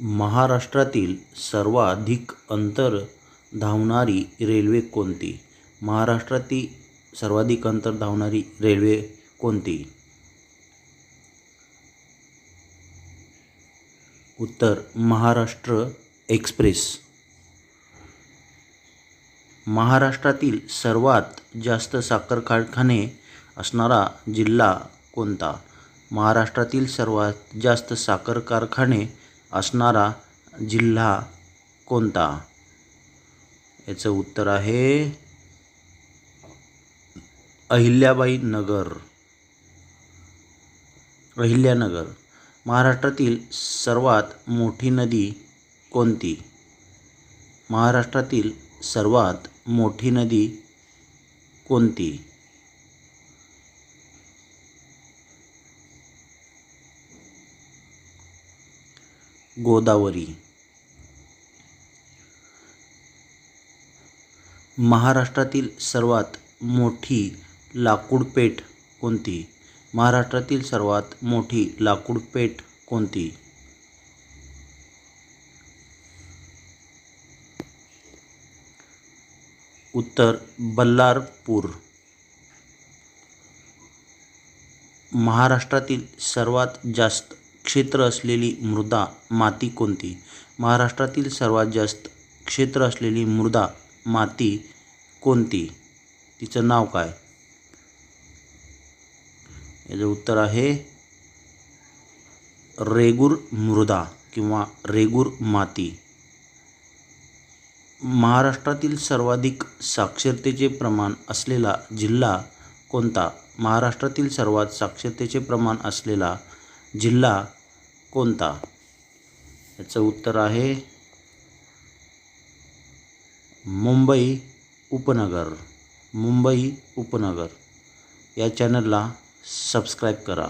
महाराष्ट्रातील सर्वाधिक अंतर धावणारी रेल्वे कोणती? महाराष्ट्रातील सर्वाधिक अंतर धावणारी रेल्वे कोणती? उत्तर महाराष्ट्र एक्सप्रेस. महाराष्ट्रातील सर्वात जास्त साखर कारखाने असणारा जिल्हा कोणता? महाराष्ट्रातील सर्वात जास्त साखर कारखाने असणारा जिल्हा कोणता? याचं उत्तर आहे अहिल्याबाई नगर. अहिल्यानगर महाराष्ट्रातील सर्वात मोठी नदी कोणती? महाराष्ट्रातील सर्वात मोठी नदी कोणती? गोदावरी. महाराष्ट्रातील सर्वात मोठी लाकूडपेठ कोणती? महाराष्ट्रातील सर्वात मोठी लाकूडपेठ कोणती? उत्तर बल्लारपूर. महाराष्ट्रातील सर्वात जास्त क्षेत्र असलेली मृदा माती कोणती? महाराष्ट्रातील सर्वात जास्त क्षेत्र असलेली मृदा माती कोणती? तिचं नाव काय? याचं उत्तर आहे रेगूर मृदा किंवा रेगूर माती. महाराष्ट्रातील सर्वाधिक साक्षरतेचे प्रमाण असलेला जिल्हा कोणता? महाराष्ट्रातील सर्वात साक्षरतेचे प्रमाण असलेला जिल्हा कोणता? याचं उत्तर आहे मुंबई उपनगर. मुंबई उपनगर. या चॅनलला सबस्क्राईब करा.